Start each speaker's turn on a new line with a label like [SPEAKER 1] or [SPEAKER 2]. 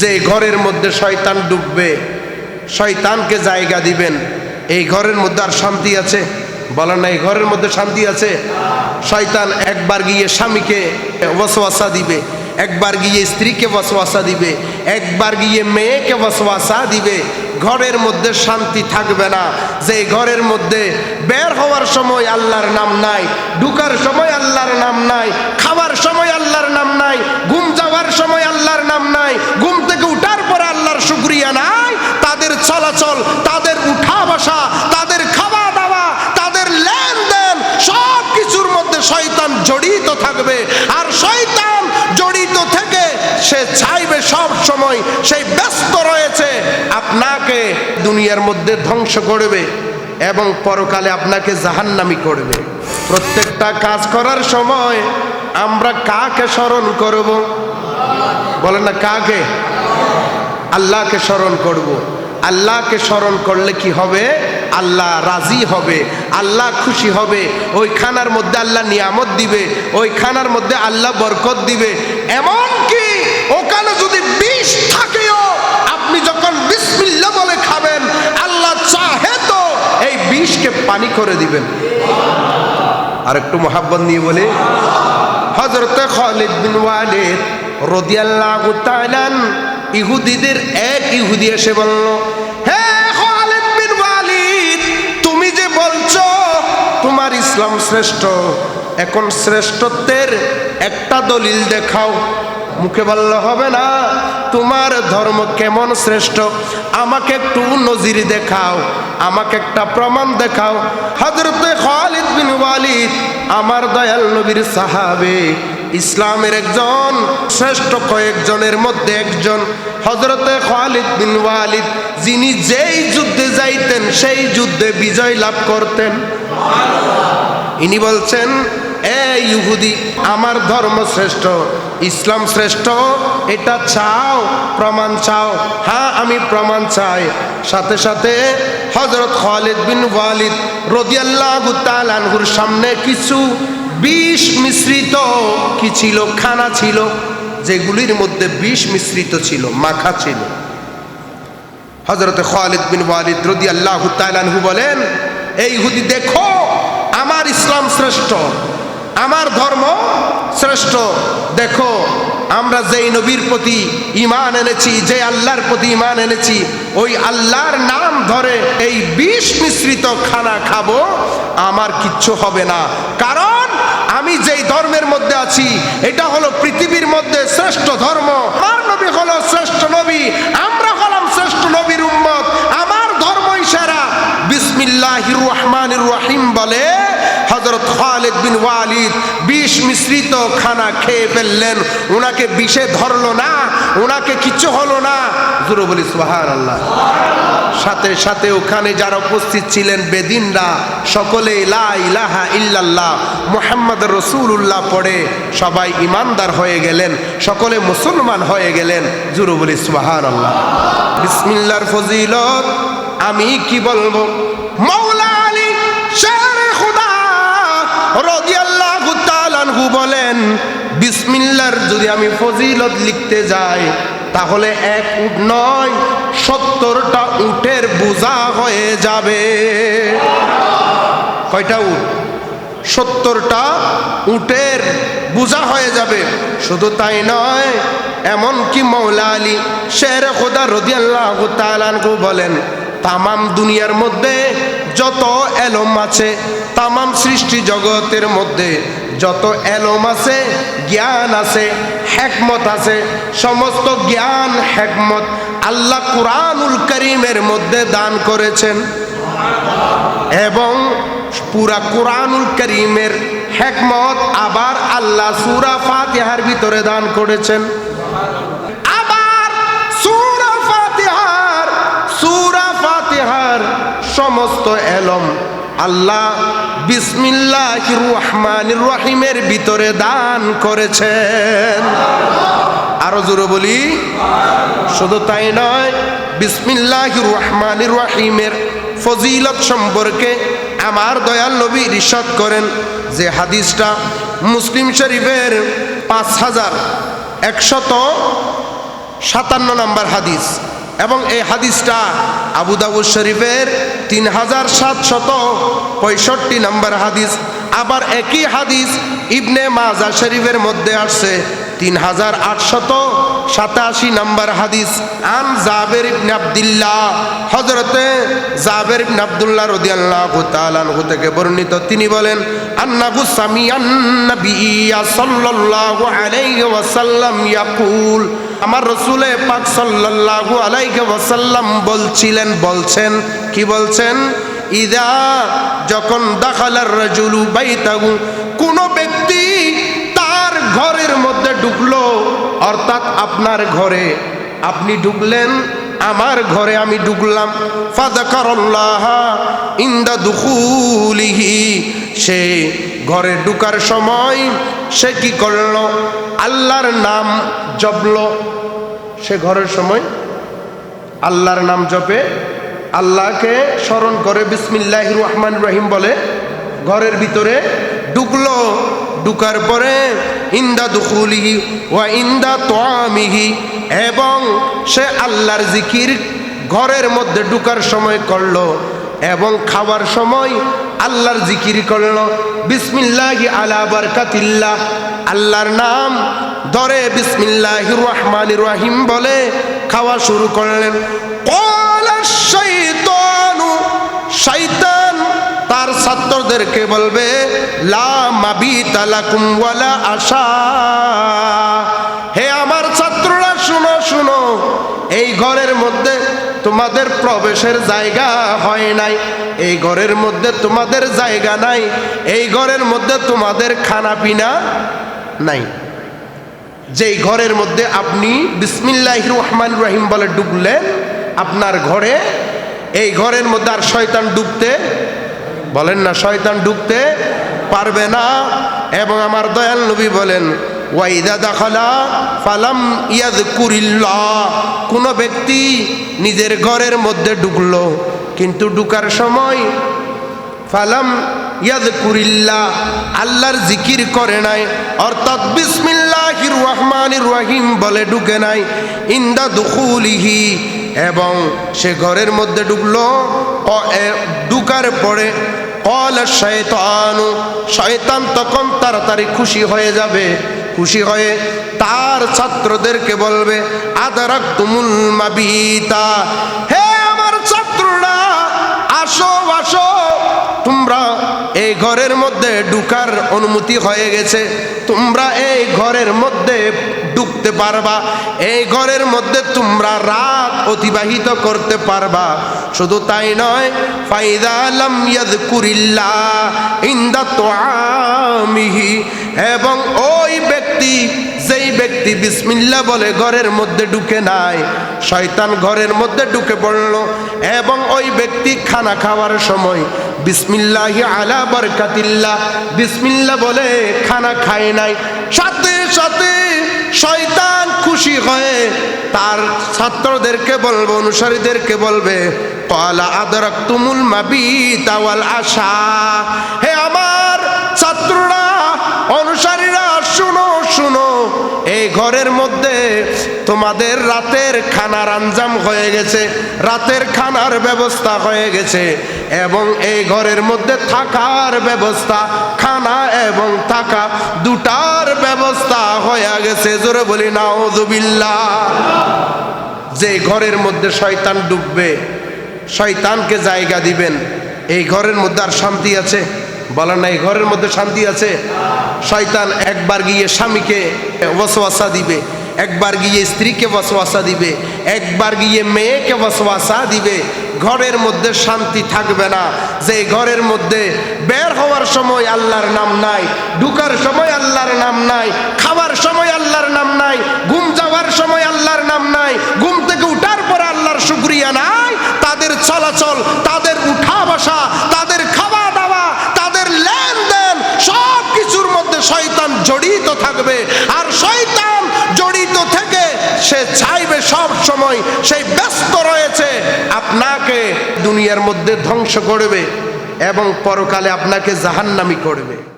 [SPEAKER 1] যে ঘরের মধ্যে শয়তান ডুববে, শয়তানকে জায়গা দিবেন, এই ঘরের মধ্যে আর শান্তি আছে? বলেন না, এই ঘরের মধ্যে শান্তি আছে? শয়তান একবার গিয়ে স্বামীকে ওয়াসওয়াসা দিবে, একবার গিয়ে স্ত্রীকে ওয়াসওয়াসা দিবে, একবার গিয়ে মেয়েকে ওয়াসওয়াসা দিবে। ঘরের মধ্যে শান্তি থাকবে না। যে ঘরের মধ্যে বের হওয়ার সময় আল্লাহর নাম নাই, ঢুকার সময় আল্লাহর নাম নাই খাবার সময় আল্লাহর নাম নাই, ঘুম যাওয়ার সময় আল্লাহর নাম নাই ঘুম থেকে উঠার পর আল্লাহর শুক্রিয়া নাই তাদের চলাচল তাদের উঠা বসা তাদের খাওয়া দাওয়া তাদের লেনদেন সব কিছুর মধ্যে শয়তান জড়িত থাকবে আর শয়তান জড়িত থেকে সে চাইবে সব সময় সেই ব্যস্ত রয়েছে, আপনাকে দুনিয়ার মধ্যে ধ্বংস করবে এবং পরকালে আপনাকে জাহান্নামি করবে। প্রত্যেকটা কাজ করার সময় আমরা কাকে স্মরণ করব? বলেন না, কাকে? আল্লাহকে স্মরণ করব। আল্লাহকে স্মরণ করলে কি হবে? আল্লাহ রাজি হবে, আল্লাহ খুশি হবে ওই খানার মধ্যে আল্লাহ নিয়ামত দিবে ওই খানার মধ্যে আল্লাহ বরকত দিবে। এমন কি ওখানে যদি বিষ থাকেও আপনি যখন বিসমিল্লা বলে খাবেন আল্লাহ চাহে তো এই পানি করে দিবেন। আর একটু মোহাব্বত নিয়ে বলি। হজরত খালিদ বিন ওয়ালিদ রদিয়াল্লাহু তাআলান ইহুদিদের এক ইহুদি এসে বলল, হে খালিদ বিন ওয়ালিদ, তুমি যে বলছো তোমার ইসলাম শ্রেষ্ঠ, এখন শ্রেষ্ঠত্বের একটা দলিল দেখাও। মুখে বললে, হবে না। তোমার ধর্ম কেমন শ্রেষ্ঠ? আমাকে একটু নজির দেখাও। আমাকে একটা প্রমাণ দেখাও। হজরতে খালিদ বিন ওয়ালিদ, আমার দয়াল নবীর সাহাবে, ইসলামের একজন, শ্রেষ্ঠ কয়েকজনের মধ্যে একজন। হজরতে খালিদ বিন ওয়ালিদ, যিনি যেই যুদ্ধে যাইতেন, সেই যুদ্ধে বিজয় লাভ করতেন। ইনি বলছেন এ ইহুদি, আমার ধর্ম শ্রেষ্ঠ, ইসলাম শ্রেষ্ঠ, এটা চাও, প্রমাণ চাও। হ্যাঁ আমি প্রমাণ চাই। সাথে সাথে হজরত খালিদ বিন ওয়ালিদ রদিয়াল্লাহু তাআলাহুর সামনে কিছু বিষ মিশ্রিত কি ছিল, খানা ছিল, যেগুলির মধ্যে বিষ মিশ্রিত ছিল, মাখা ছিল। হজরত খালিদ বিন ওয়ালিদ রদি আল্লাহ তালানহু বলেন, এই হুদি দেখো, আমার ইসলাম শ্রেষ্ঠ আমার ধর্ম শ্রেষ্ঠ। দেখো, আমরা যেই নবীর প্রতি ইমান এনেছি যে আল্লাহর প্রতি ইমান এনেছি, ওই আল্লাহর নাম ধরে এই বিষ মিশ্রিত খানা খাব, আমার কিচ্ছু হবে না। কারণ আমি যেই ধর্মের মধ্যে আছি, এটা হলো পৃথিবীর মধ্যে শ্রেষ্ঠ ধর্ম। আমার নবী হলো শ্রেষ্ঠ নবী, আমরা হলাম শ্রেষ্ঠ নবীর উম্মত। আমার ধর্মই সেরা। বিসমিল্লাহির রহমানির রহিম বলে হজরত খালিদ বিন ওয়ালিদ বিষ মিশ্রিত খানা খেয়ে ফেললেন। ওনাকে বিষে ধরলো না ওনাকে কিচ্ছু হলো না। জুরো বলি সুহার আল্লাহ সাথে সাথে ওখানে যারা উপস্থিত ছিলেন, বেদিনরা সকলে ইলাহা ইল্লাল্লাহ, মোহাম্মদ রসুল্লাহ পড়ে সবাই ইমানদার হয়ে গেলেন, সকলে মুসলমান হয়ে গেলেন। জুরু বলি আল্লাহ বিসমিল্লার ফজিলত, আমি কি বলব? মৌলা আলী রাদিয়াল্লাহু বলেন বিসমিল্লার যদি আমি ফজিলত লিখতে যাই, তাহলে এক উট নয়, সত্তরটা উটের বোঝা হয়ে যাবে। কয়টা উট? সত্তরটা উটের বোঝা হয়ে যাবে। শুধু তাই নয় এমন কি মৌলা আলী শের খোদা রদিয়াল্লাহ তালানকু বলেন তামাম দুনিয়ার মধ্যে যত এলম আছে, তামাম সৃষ্টি জগতের মধ্যে যত এলম আছে, জ্ঞান আছে, হেকমত আছে, সমস্ত জ্ঞান, হেকমত আল্লাহ কুরআনুল করিমের মধ্যে দান করেছেন। এবং পুরা কোরআনুল করিমের হেকমত আবার আল্লাহ সুরা ফাতিহার ভিতরে দান করেছেন। সমস্ত এলম আল্লাহ বিসমিল্লাহ রহমান রহিমের ভিতরে দান করেছেন। আরও জোরে বলি, শুধু তাই নয় বিসমিল্লাহ রহমান রহিমের ফজিলত সম্পর্কে আমার দয়াল নবী রিসাদ করেন যে হাদিসটা মুসলিম শরীফের পাঁচ হাজার একশত সাতান্ন নম্বর হাদিস। এবং এই হাদিসটা আবু দাউদ শরীফের তিন হাজার সাতশত পঁয়ষট্টি নম্বর হাদিস। আবার একই হাদিস ইবনে মাজা শরীফের মধ্যে আসছে। তিন হাজার আটশত সাতাশি নম্বর হাদিস। আন জাবের ইবনে আব্দুল্লাহ হজরতে জাবের ইবনে আব্দুল্লাহ রাদিয়াল্লাহু তাআলা আনহু থেকে বর্ণিত। তিনি বলেন, আন্নাহু সামিআন নাবিয়্যা সাল্লাল্লাহু আলাইহি ওয়াসাল্লাম ইয়াকুল। আমার রসুলে পাক সাল্লাল্লাহু আলাইহি ওয়াসাল্লাম বলছিলেন, বলছেন কি বলছেন? ইদা যখন দাখালার রাজুলু বাইতাহু, কোন ব্যক্তি তার ঘরের মধ্যে ঢুকলো, অর্থাৎ আপনার ঘরে। আপনি ঢুকলেন, আমার ঘরে আমি ঢুকলাম। ফাদাকারাল্লাহ ইন্দা দুখুলিহি। সে ঘরে ঢুকার সময় সে কি করল? আল্লাহর নাম জপল। সে ঘরের সময় আল্লাহর নাম জপে আল্লাহকে স্মরণ করে বিসমিল্লাহ রহমান রহিম বলে, ঘরের ভিতরে ঢুকলো। ঢুকার পরে, ইন্দা দুখুলিহি ওয়া ইন্দা তোয়ামিহি, এবং সে আল্লাহর জিকির ঘরের মধ্যে ঢুকার সময় করল এবং খাওয়ার সময় আল্লাহর জিকির করল। বিসমিল্লাহি আলা বারকাতিল্লাহ, আল্লাহর নাম ধরে বিসমিল্লাহ রহমান রহিম বলে খাওয়া শুরু করলেন। শৈতানু ছাত্রদেরকে বলবে, লা মাবিতা লাকুম ওয়ালা আশা। হে আমার ছাত্ররা, শুনো শুনো, এই ঘরের মধ্যে তোমাদের প্রবেশের জায়গা হয় নাই। এই ঘরের মধ্যে তোমাদের জায়গা নাই। এই ঘরের মধ্যে তোমাদের খানা পিনা নাই। যেই ঘরের মধ্যে আপনি বিসমিল্লাহ রহমান রহিম বলে ডুবলেন, আপনার ঘরে এই ঘরের মধ্যে আর শয়তান ডুবতে বলেন না, শয়তান ডুবতে পারবে না। এবং আমার দয়াল নবী বলেন ওয়াইদা দাখালা ফালাম ইয়াদ কুরিল্লাহ কোনো ব্যক্তি নিজের ঘরের মধ্যে ঢুকলো, কিন্তু ঢুকার সময় ফালাম ইয়াদ কুরিল্লা আল্লাহর জিকির করে নাই, অর্থাৎ বিসমিল্লাহির রহমানির রহিম বলে ঢুকে নাই, ইন্দা দুখুলিহি। এবং সে ঘরের মধ্যে ঢুকলো ঢুকার পরে কল শয়তানু শয়তান তখন তাড়াতাড়ি খুশি হয়ে যাবে। খুশি হয়ে তার ছাত্রদেরকে বলবে আদারাক তুমুল মাবিতা। হে আমার ছাত্ররা, আসো আসো, তোমরা এই ঘরের মধ্যে ঢুকার অনুমতি হয়ে গেছে। তোমরা এই ঘরের মধ্যে ঢুকতে পারবা। এই ঘরের মধ্যে তোমরা রাত অতিবাহিত করতে পারবা। শুধু তাই নয়, ফাইদা এবং ওই ব্যক্তি, যেই ব্যক্তি বিসমিল্লা বলে ঘরের মধ্যে ঢুকে নাই, শয়তান ঘরের মধ্যে ঢুকে পড়ল। এবং ওই ব্যক্তি খানা খাওয়ার সময় বিসমিল্লাহি আলা বরকাতিল্লাহ। বিসমিল্লা বলে, খানা খায় নাই। সাথে সাথে শয়তান খুশি হয়ে তার ছাত্রদেরকে বলবে, অনুসারীদেরকে বলবে কলা আদরক তুমুল মাবি তাওয়াল আশা। হে আমার ছাত্ররা, অনুসারীরা, শুনো শুনো, এই ঘরের মধ্যে তোমাদের রাতের খানার আঞ্জাম হয়ে গেছে, রাতের খানার ব্যবস্থা হয়ে গেছে, এবং এই ঘরের মধ্যে থাকার ব্যবস্থা, খানা এবং থাকা দুটার ব্যবস্থা হয়ে গেছে। জোরে বলি, নাউজুবিল্লাহ। যে ঘরের মধ্যে শয়তান ডুববে, শয়তানকে জায়গা দিবেন, এই ঘরের মধ্যে আর শান্তি আছে? বলেন না, এই ঘরের মধ্যে শান্তি আছে? শয়তান একবার গিয়ে স্বামীকে ওয়াসওয়াসা দিবে। একবার গিয়ে স্ত্রীকে ওয়াসওয়াসা দিবে, একবার গিয়ে মেয়েকে ওয়াসওয়াসা দিবে, ঘরের মধ্যে শান্তি থাকবে না। যে ঘরের মধ্যে বের হওয়ার সময় আল্লাহর নাম নাই, ঢুকার সময় আল্লাহর নাম নাই খাবার সময় আল্লাহর নাম নাই, ঘুম যাওয়ার সময় আল্লাহর নাম নাই, ঘুম থেকে উঠার পর আল্লাহর শুক্রিয়া নাই, তাদের চলাচল তাদের উঠা বসা তাদের খাওয়া দাওয়া তাদের লেনদেন সব কিছুর মধ্যে শয়তান জড়িত থাকবে আর শয়তান জড়িত থেকে সে চাইবে সব সময় সেই ব্যস্ত রয়েছে। আপনাকে দুনিয়ার মধ্যে ধ্বংস করবে এবং পরকালে আপনাকে জাহান্নামি করবে।